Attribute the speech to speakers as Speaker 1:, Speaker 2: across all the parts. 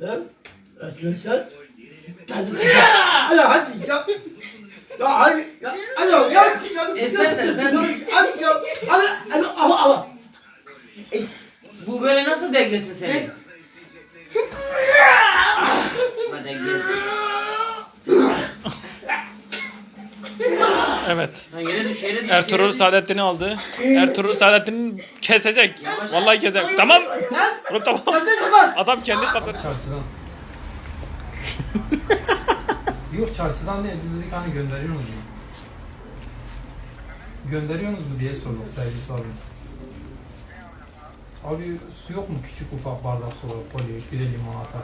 Speaker 1: Ne? Arkadaşlar. Hadi hadi ya. Ya hadi ya. Hadi ya. Ya ya.
Speaker 2: E sen de, sen.
Speaker 1: Hadi ya. Hadi hadi ama ama.
Speaker 2: Bu böyle nasıl beklesin seni? Hadi gel.
Speaker 3: Evet.
Speaker 2: Lan yere düş yere düş.
Speaker 3: Ertuğrul. Saadettin'i aldı. Ertuğrul Saadettin'i kesecek. Vallahi kesecek. Tamam. Oğlum tamam.
Speaker 1: Hadi.
Speaker 3: Adam kendi kadar.
Speaker 4: Çarşıdan. Yok çarşıdan değil biz dedik hani gönderiyorsunuz mu? Gönderiyorsunuz mu diye sorduk servis abi. Abi su yok mu küçük ufak bardak su olarak kolye bir de limonata.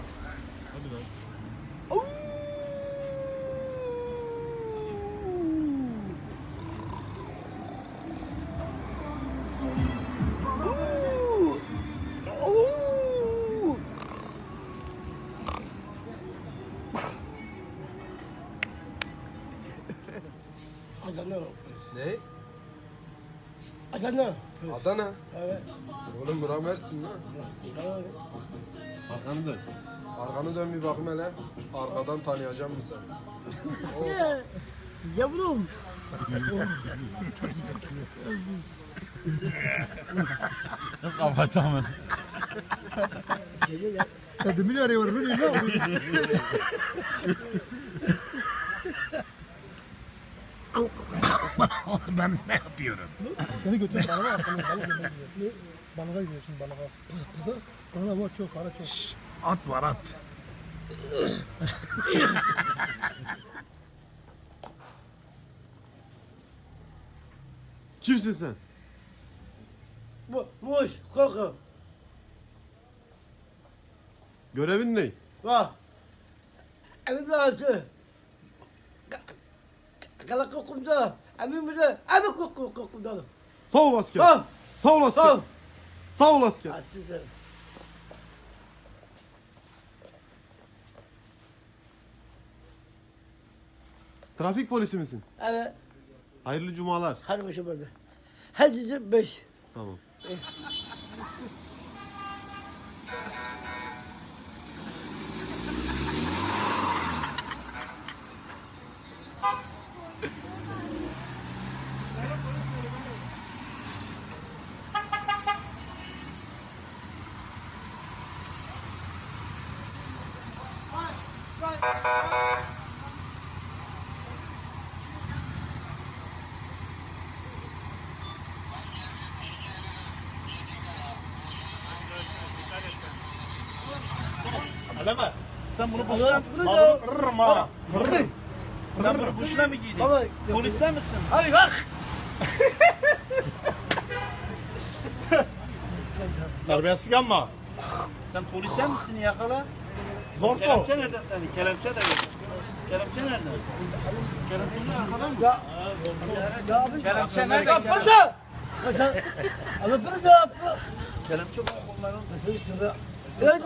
Speaker 1: Adana.
Speaker 5: Ne?
Speaker 1: Adana.
Speaker 5: Adana.
Speaker 1: Evet.
Speaker 5: Oğlum bura Mersin lan.
Speaker 6: Arkanı dön.
Speaker 5: Arkanı dön bir bakayım hele. Arkadan tanıyacağım mı sen?
Speaker 1: Yavrum.
Speaker 3: Nasıl kapatacağım
Speaker 6: Kadımını arıyor. Ne ben ne yapıyorum?
Speaker 7: Seni götür bana bana bana Ne? Bana gidiyorsun bana bak. Bana ama çok para çok.
Speaker 6: At var at. Kimsin sen?
Speaker 1: Bu muş koku.
Speaker 6: Görevin ne?
Speaker 1: Bak. Emin lazı. Kala kokumda. Emin koku kokumda.
Speaker 6: Sağ ol asker.
Speaker 1: Bak.
Speaker 6: Sağ ol asker.
Speaker 1: Sağ.
Speaker 6: Sağ ol asker.
Speaker 1: Hastası.
Speaker 6: Trafik polisi misin?
Speaker 1: Evet.
Speaker 6: Hayırlı cumalar.
Speaker 1: Hadi başım hadi. Hadi beş.
Speaker 6: Tamam.
Speaker 8: Alama. Sen bunu boşuna. Rırma. Sen bunu boşuna mı giydin?
Speaker 1: Baba.
Speaker 8: Polisten misin?
Speaker 1: Hadi bak.
Speaker 8: Terbiyesiz ama. Sen polisten misin yakala?
Speaker 1: Zor
Speaker 8: Kelepçe nerede senin? Kelepçe de yok. Kelepçe nerede? Kelepçeni yakala mı?
Speaker 1: Ya. Ya abi.
Speaker 8: Kelepçe nerede?
Speaker 1: Ya burada. Ama burada.
Speaker 8: Kelepçe bu?
Speaker 1: Ya